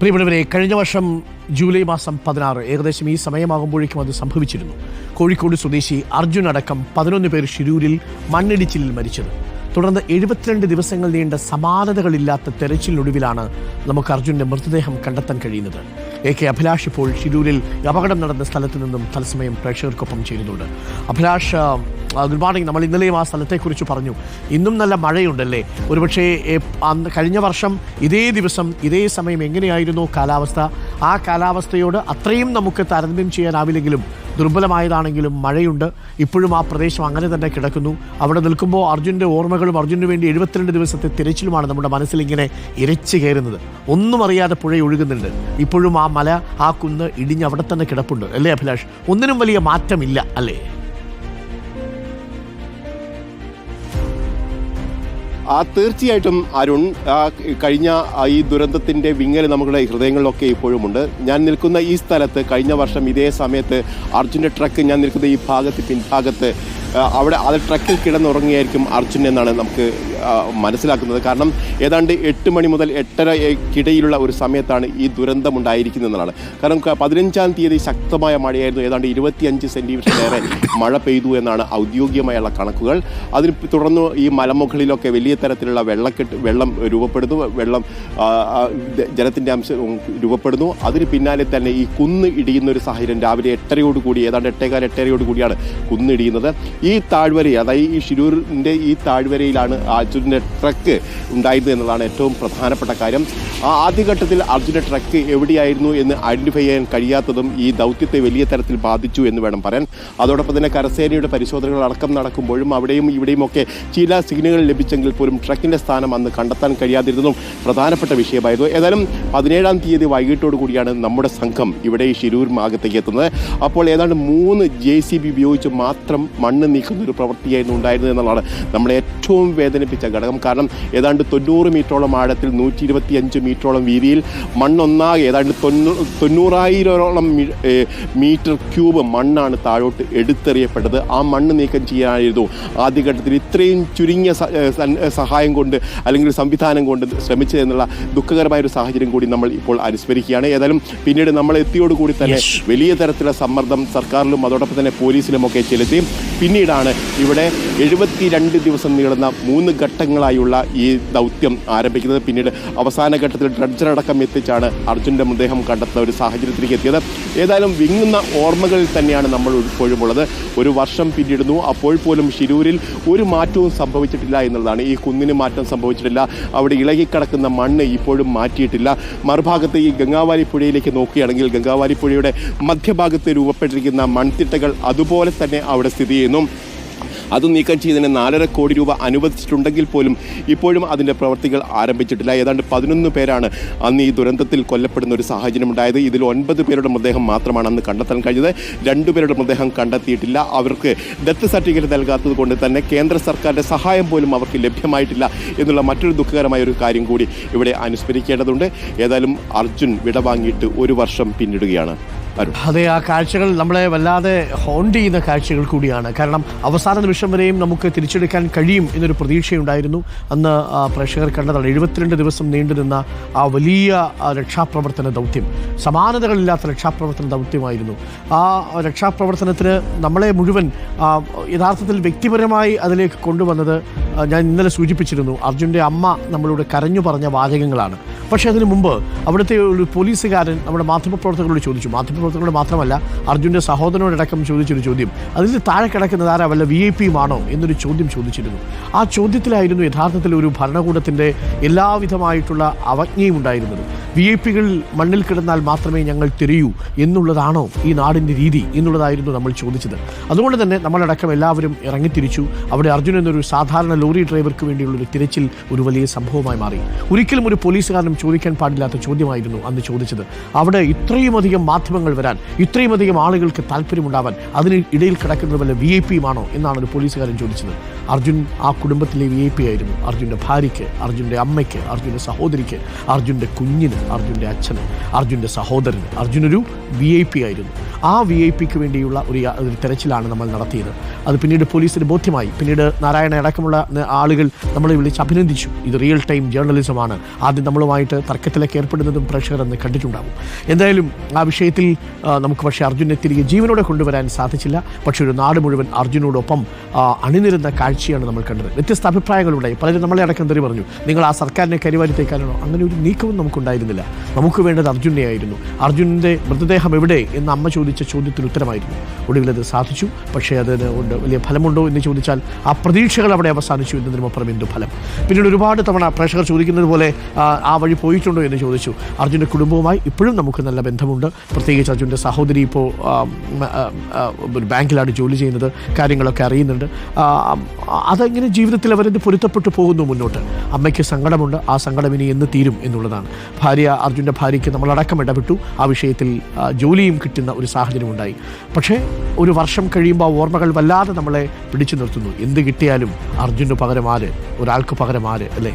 പ്രിയപ്പെട്ടവരെ കഴിഞ്ഞ വർഷം ജൂലൈ മാസം പതിനാറ് ഏകദേശം ഈ സമയമാകുമ്പോഴേക്കും അത് സംഭവിച്ചിരുന്നു. കോഴിക്കോട് സ്വദേശി അർജുൻ അടക്കം പതിനൊന്ന് പേർ ഷിരൂരിൽ മണ്ണിടിച്ചിലിൽ മരിച്ചത്. തുടർന്ന് എഴുപത്തിരണ്ട് ദിവസങ്ങൾ നീണ്ട സമാനതകളില്ലാത്ത തെരച്ചിലിനൊടുവിലാണ് നമുക്ക് അർജുന്റെ മൃതദേഹം കണ്ടെത്താൻ കഴിയുന്നത്. എ കെ അഭിലാഷ് ഇപ്പോൾ ഷിരൂരിൽ അപകടം നടന്ന സ്ഥലത്ത് നിന്നും തത്സമയം പ്രേക്ഷകർക്കൊപ്പം ചേരുന്നുണ്ട്. അഭിലാഷ് ഗുഡ് മോർണിംഗ് നമ്മൾ ഇന്നലെയും ആ സ്ഥലത്തെക്കുറിച്ച് പറഞ്ഞു. ഇന്നും നല്ല മഴയുണ്ടല്ലേ? ഒരുപക്ഷേ അന്ന് കഴിഞ്ഞ വർഷം ഇതേ ദിവസം ഇതേ സമയം എങ്ങനെയായിരുന്നു കാലാവസ്ഥ? ആ കാലാവസ്ഥയോട് അത്രയും നമുക്ക് താരതമ്യം ചെയ്യാനാവില്ലെങ്കിലും ദുർബലമായതാണെങ്കിലും മഴയുണ്ട്. ഇപ്പോഴും ആ പ്രദേശം അങ്ങനെ തന്നെ കിടക്കുന്നു. അവിടെ നിൽക്കുമ്പോൾ അർജുന്റെ ഓർമ്മകളും അർജുനു വേണ്ടി എഴുപത്തിരണ്ട് ദിവസത്തെ തിരച്ചിലുമാണ് നമ്മുടെ മനസ്സിലിങ്ങനെ ഇരച്ചു കയറുന്നത്. ഒന്നും അറിയാതെ പുഴ ഒഴുകുന്നുണ്ട്. ഇപ്പോഴും ആ മല ആ കുന്ന് ഇടിഞ്ഞ് അവിടെ തന്നെ കിടപ്പുണ്ട്. അല്ലേ അഭിലാഷ്? ഒന്നിനും വലിയ മാറ്റമില്ല. അല്ലേ? തീർച്ചയായിട്ടും അരുൺ ആ കഴിഞ്ഞ ഈ ദുരന്തത്തിന്റെ വിങ്ങൽ നമ്മുടെ ഹൃദയങ്ങളിലൊക്കെ ഇപ്പോഴും ഉണ്ട് ഞാൻ നിൽക്കുന്ന ഈ സ്ഥലത്ത് കഴിഞ്ഞ വർഷം ഇതേ സമയത്ത് അർജുന്റെ ട്രക്ക് ഞാൻ നിൽക്കുന്ന ഈ ഭാഗത്ത് പിൻഭാഗത്ത് ആ, അവിടെ അത് ട്രക്കിൽ കിടന്നുറങ്ങിയായിരിക്കും അർജുൻ എന്നാണ് നമുക്ക് ആ, മനസ്സിലാക്കുന്നത്. കാരണം ഏതാണ്ട് എട്ട് മണി മുതൽ എട്ടരയ്ക്കിടയിലുള്ള ഒരു സമയത്താണ് ഈ ദുരന്തം ഉണ്ടായിരിക്കുന്നതെന്നാണ്. കാരണം പതിനഞ്ചാം തീയതി ശക്തമായ മഴയായിരുന്നു. ഏതാണ്ട് ഇരുപത്തിയഞ്ച് സെന്റിമീറ്ററിലേറെ മഴ പെയ്തു എന്നാണ് ഔദ്യോഗികമായുള്ള കണക്കുകൾ. അതിന് തുടർന്ന് ഈ മലമുകളിലൊക്കെ വലിയ തരത്തിലുള്ള വെള്ളക്കെട്ട് വെള്ളം രൂപപ്പെടുന്നു. വെള്ളം ആ, ആ, ജലത്തിന്റെ അംശം രൂപപ്പെടുന്നു. അതിന് പിന്നാലെ തന്നെ ഈ കുന്ന് ഇടിയുന്ന ഒരു സാഹചര്യം രാവിലെ എട്ടരയോട് കൂടി ഏതാണ്ട് എട്ടേകാൽ എട്ടരയോട് കൂടിയാണ് കുന്നിടിയുന്നത്. ഈ താഴ്വര അതായത് ഈ ഷിരൂരിന്റെ ഈ താഴ്വരയിലാണ് അർജുന്റെ ട്രക്ക് ഉണ്ടായിരുന്നു എന്നതാണ് ഏറ്റവും പ്രധാനപ്പെട്ട കാര്യം. ആ ആദ്യഘട്ടത്തിൽ അർജുന്റെ ട്രക്ക് എവിടെയായിരുന്നു എന്ന് ഐഡന്റിഫൈ ചെയ്യാൻ കഴിയാത്തതും ഈ ദൗത്യത്തെ വലിയ തരത്തിൽ ബാധിച്ചു എന്ന് വേണം പറയാൻ. അതോടൊപ്പം തന്നെ കരസേനയുടെ പരിശോധനകൾ അടക്കം നടക്കുമ്പോഴും അവിടെയും ഇവിടെയുമൊക്കെ ചില സിഗ്നലുകൾ ലഭിച്ചെങ്കിൽ പോലും ട്രക്കിന്റെ സ്ഥാനം അന്ന് കണ്ടെത്താൻ കഴിയാതിരുന്നതും പ്രധാനപ്പെട്ട വിഷയമായിരുന്നു. ഏതായാലും പതിനേഴാം തീയതി വൈകിട്ടോടു കൂടിയാണ് നമ്മുടെ സംഘം ഇവിടെ ഈ ശിരൂർ ഭാഗത്തേക്ക് എത്തുന്നത്. അപ്പോൾ ഏതാണ്ട് മൂന്ന് ജെ സി ബി ഉപയോഗിച്ച് മാത്രം മണ്ണ് നീക്കുന്ന ഒരു പ്രവൃത്തിയായിരുന്നു ഉണ്ടായിരുന്നത് എന്നുള്ളതാണ് നമ്മളെ ഏറ്റവും വേദനിപ്പിച്ച ഘടകം. കാരണം ഏതാണ്ട് തൊണ്ണൂറ് മീറ്ററോളം ആഴത്തിൽ നൂറ്റി ഇരുപത്തി അഞ്ച് മീറ്ററോളം വീതിയിൽ മണ്ണൊന്നാകെ ഏതാണ്ട് തൊണ്ണൂ തൊണ്ണൂറായിരോളം മീറ്റർ ക്യൂബ് മണ്ണാണ് താഴോട്ട് എടുത്തെറിയപ്പെട്ടത്. ആ മണ്ണ് നീക്കം ചെയ്യാനായിരുന്നു ആദ്യഘട്ടത്തിൽ ഇത്രയും ചുരുങ്ങിയ സഹായം കൊണ്ട് അല്ലെങ്കിൽ സംവിധാനം കൊണ്ട് ശ്രമിച്ചതെന്നുള്ള ദുഃഖകരമായ ഒരു സാഹചര്യം കൂടി നമ്മൾ ഇപ്പോൾ അനുസ്മരിക്കുകയാണ്. ഏതായാലും പിന്നീട് നമ്മൾ എത്തിയോടുകൂടി തന്നെ. വലിയ തരത്തിലുള്ള സമ്മർദ്ദം സർക്കാരിലും അതോടൊപ്പം തന്നെ പോലീസിലും ഒക്കെ ചെലുത്തി പിന്നീടാണ് ഇവിടെ എഴുപത്തിരണ്ട് ദിവസം നീളുന്ന മൂന്ന് ഘട്ടങ്ങളായുള്ള ഈ ദൗത്യം ആരംഭിക്കുന്നത്. പിന്നീട് അവസാന ഘട്ടത്തിൽ ഡ്രഡ്ജറടക്കം എത്തിച്ചാണ് അർജുന്റെ മൃതദേഹം കണ്ടെത്തുന്ന ഒരു സാഹചര്യത്തിലേക്ക് എത്തിയത്. ഏതായാലും വിങ്ങുന്ന ഓർമ്മകളിൽ തന്നെയാണ് നമ്മൾ ഇപ്പോഴും ഉള്ളത്. ഒരു വർഷം പിന്നിടുന്നു. അപ്പോൾ പോലും ശിരൂരിൽ ഒരു മാറ്റവും സംഭവിച്ചിട്ടില്ല എന്നുള്ളതാണ്. ഈ കുന്നിന് മാറ്റം സംഭവിച്ചിട്ടില്ല. അവിടെ ഇളകിക്കിടക്കുന്ന മണ്ണ് ഇപ്പോഴും മാറ്റിയിട്ടില്ല. മറുഭാഗത്ത് ഈ ഗംഗാവാലി പുഴയിലേക്ക് നോക്കുകയാണെങ്കിൽ ഗംഗാവാലി പുഴയുടെ മധ്യഭാഗത്ത് രൂപപ്പെട്ടിരിക്കുന്ന മൺതിട്ടകൾ അതുപോലെ തന്നെ അവിടെ സ്ഥിതി ചെയ്യുന്നു. അത് നീക്കം ചെയ്തതിന് നാലര കോടി രൂപ അനുവദിച്ചിട്ടുണ്ടെങ്കിൽ പോലും ഇപ്പോഴും അതിന്റെ പ്രവർത്തികൾ ആരംഭിച്ചിട്ടില്ല. ഏതാണ്ട് പതിനൊന്ന് പേരാണ് അന്ന് ഈ ദുരന്തത്തിൽ കൊല്ലപ്പെടുന്ന ഒരു സാഹചര്യം ഉണ്ടായത്. ഇതിൽ ഒൻപത് പേരുടെ മൃതദേഹം മാത്രമാണ് അന്ന് കണ്ടെത്താൻ കഴിഞ്ഞത്. രണ്ടുപേരുടെ മൃതദേഹം കണ്ടെത്തിയിട്ടില്ല. അവർക്ക് ഡെത്ത് സർട്ടിഫിക്കറ്റ് നൽകാത്തത് കൊണ്ട് തന്നെ കേന്ദ്ര സർക്കാരിന്റെ സഹായം പോലും അവർക്ക് ലഭ്യമായിട്ടില്ല എന്നുള്ള മറ്റൊരു ദുഃഖകരമായ ഒരു കാര്യം കൂടി ഇവിടെ അനുസ്മരിക്കേണ്ടതുണ്ട്. ഏതായാലും അർജുൻ വിടവാങ്ങിയിട്ട് ഒരു വർഷം പിന്നിടുകയാണ്. അതെ ആ കാഴ്ചകൾ നമ്മളെ വല്ലാതെ ഹോണ്ട് ചെയ്യുന്ന കാഴ്ചകൾ കൂടിയാണ്. കാരണം അവസാന നിമിഷം വരെയും നമുക്ക് തിരിച്ചെടുക്കാൻ കഴിയും എന്നൊരു പ്രതീക്ഷയുണ്ടായിരുന്നു. അന്ന് പ്രേക്ഷകർ കണ്ടതാണ് എഴുപത്തിരണ്ട് ദിവസം നീണ്ടുനിന്ന ആ വലിയ രക്ഷാപ്രവർത്തന ദൗത്യം. സമാനതകളില്ലാത്ത രക്ഷാപ്രവർത്തന ദൗത്യമായിരുന്നു. ആ രക്ഷാപ്രവർത്തനത്തിന് നമ്മളെ മുഴുവൻ യഥാർത്ഥത്തിൽ വ്യക്തിപരമായി അതിലേക്ക് കൊണ്ടുവന്നത് ഞാൻ ഇന്നലെ സൂചിപ്പിച്ചിരുന്നു. അർജുന്റെ അമ്മ നമ്മളോട് കരഞ്ഞു പറഞ്ഞ വാചകങ്ങളാണ്. പക്ഷേ അതിനു മുമ്പ് അവിടുത്തെ ഒരു പോലീസുകാരൻ നമ്മുടെ മാധ്യമപ്രവർത്തകരോട് ചോദിച്ചു. മാധ്യമപ്രവർത്തകരോട് മാത്രമല്ല അർജുന്റെ സഹോദരനോടക്കം ചോദിച്ചൊരു ചോദ്യം. അതിൽ താഴെ കിടക്കുന്നത് ആരാ? വല്ല വി ഐ പിയുമാണോ എന്നൊരു ചോദ്യം ചോദിച്ചിരുന്നു. ആ ചോദ്യത്തിലായിരുന്നു യഥാർത്ഥത്തിൽ ഒരു ഭരണകൂടത്തിന്റെ എല്ലാവിധമായിട്ടുള്ള അവജ്ഞയും ഉണ്ടായിരുന്നത്. വി ഐ പികൾ മണ്ണിൽ കിടന്നാൽ മാത്രമേ ഞങ്ങൾ തിരയൂ എന്നുള്ളതാണോ ഈ നാടിന്റെ രീതി എന്നുള്ളതായിരുന്നു നമ്മൾ ചോദിച്ചത്. അതുകൊണ്ട് തന്നെ നമ്മളടക്കം എല്ലാവരും ഇറങ്ങിത്തിരിച്ചു. അവിടെ അർജുൻ എന്നൊരു സാധാരണ ലോറി ഡ്രൈവർക്ക് വേണ്ടിയുള്ള ഒരു തിരച്ചിൽ ഒരു വലിയ സംഭവമായി മാറി. ഒരിക്കലും ഒരു പോലീസുകാരനും ചോദിക്കാൻ പാടില്ലാത്ത ചോദ്യമായിരുന്നു അന്ന് ചോദിച്ചത്. അവിടെ ഇത്രയുമധികം മാധ്യമങ്ങൾ വരാൻ ഇത്രയുമധികം ആളുകൾക്ക് താല്പര്യമുണ്ടാവാൻ അതിന് ഇടയിൽ കിടക്കുന്നത് വല്ല വി ഐ പിയുമാണോ എന്നാണ് ഒരു പോലീസുകാരൻ ചോദിച്ചത്. അർജുൻ ആ കുടുംബത്തിലെ വി ഐ പി ആയിരുന്നു. അർജുന്റെ ഭാര്യയ്ക്ക് അർജുന്റെ അമ്മയ്ക്ക് അർജുന്റെ സഹോദരിക്ക് അർജുന്റെ കുഞ്ഞിന് അർജുന്റെ അച്ഛന് അർജുന്റെ സഹോദരന്. അർജുനൊരു വി ഐ പി ആയിരുന്നു. ആ വി ഐ പിക്ക് വേണ്ടിയുള്ള ഒരു തിരച്ചിലാണ് തെരച്ചിലാണ് നമ്മൾ നടത്തിയത്. അത് പിന്നീട് പോലീസിന് ബോധ്യമായി. പിന്നീട് നാരായണ അടക്കമുള്ള ആളുകൾ നമ്മളെ വിളിച്ച് അഭിനന്ദിച്ചു. ഇത് റിയൽ ടൈം ജേർണലിസമാണ് ആദ്യം നമ്മളുമായിട്ട് തർക്കത്തിലേക്ക് ഏർപ്പെടുന്നതും പ്രേക്ഷകർ എന്ന് കണ്ടിട്ടുണ്ടാകും എന്തായാലും ആ വിഷയത്തിൽ നമുക്ക് പക്ഷേ അർജുനെ തിരികെ ജീവനോടെ കൊണ്ടുവരാൻ സാധിച്ചില്ല. പക്ഷേ ഒരു നാട് മുഴുവൻ അർജുനോടൊപ്പം അണിനിരുന്ന അണിനിരുന്ന കാഴ്ചയാണ് നമ്മൾ കണ്ടത്. വ്യത്യസ്ത അഭിപ്രായങ്ങളുണ്ടായി. പലരും നമ്മളെ അടക്കം തെറി പറഞ്ഞു. നിങ്ങൾ ആ സർക്കാരിനെ കരിവാരി തേക്കാനാണോ അങ്ങനെ ഒരു നീക്കവും നമുക്കുണ്ടായിരുന്നില്ല. നമുക്ക് വേണ്ടത് അർജുനെ ആയിരുന്നു അർജുനന്റെ മൃതദേഹം എവിടെ എന്ന് അമ്മ ചോദിച്ച ചോദ്യത്തിന് ഉത്തരമായിരുന്നു. ഒടുവിൽ അത് സാധിച്ചു. പക്ഷേ അതിന് കൊണ്ട് വലിയ ഫലമുണ്ടോ എന്ന് ചോദിച്ചാൽ ആ പ്രതീക്ഷകൾ അവിടെ അവസാനിച്ചു എന്നതിനുമപ്പുറം എന്തു ഫലം? പിന്നീട് ഒരുപാട് തവണ പ്രേക്ഷകർ ചോദിക്കുന്നത് പോലെ ആ, വഴി പോയിട്ടുണ്ടോ എന്ന് ചോദിച്ചു. അർജുന്റെ കുടുംബവുമായി ഇപ്പോഴും നമുക്ക് നല്ല ബന്ധമുണ്ട്. പ്രത്യേകിച്ച് അർജുന്റെ സഹോദരി ഇപ്പോൾ ഒരു ബാങ്കിലാണ് ജോലി ചെയ്യുന്നത്. കാര്യങ്ങളൊക്കെ അറിയുന്നുണ്ട്. അതെങ്ങനെ ജീവിതത്തിൽ അവരത് പൊരുത്തപ്പെട്ടു പോകുന്നു മുന്നോട്ട്? അമ്മയ്ക്ക് സങ്കടമുണ്ട് ആ സങ്കടം ഇനി എന്ന് തീരും എന്നുള്ളതാണ്. ഭാര്യ അർജുന്റെ ഭാര്യയ്ക്ക് നമ്മളടക്കം ഇടപെട്ടു ആ വിഷയത്തിൽ ജോലിയും കിട്ടുന്ന ഒരു സാഹചര്യം ഉണ്ടായി പക്ഷേ ഒരു വർഷം കഴിയുമ്പോൾ ആ ഓർമ്മകൾ വല്ലാതെ നമ്മളെ പിടിച്ചു നിർത്തുന്നു. എന്ത് കിട്ടിയാലും അർജുന് പകരം ആര്? ഒരാൾക്ക് പകരം ആര്? അല്ലേ?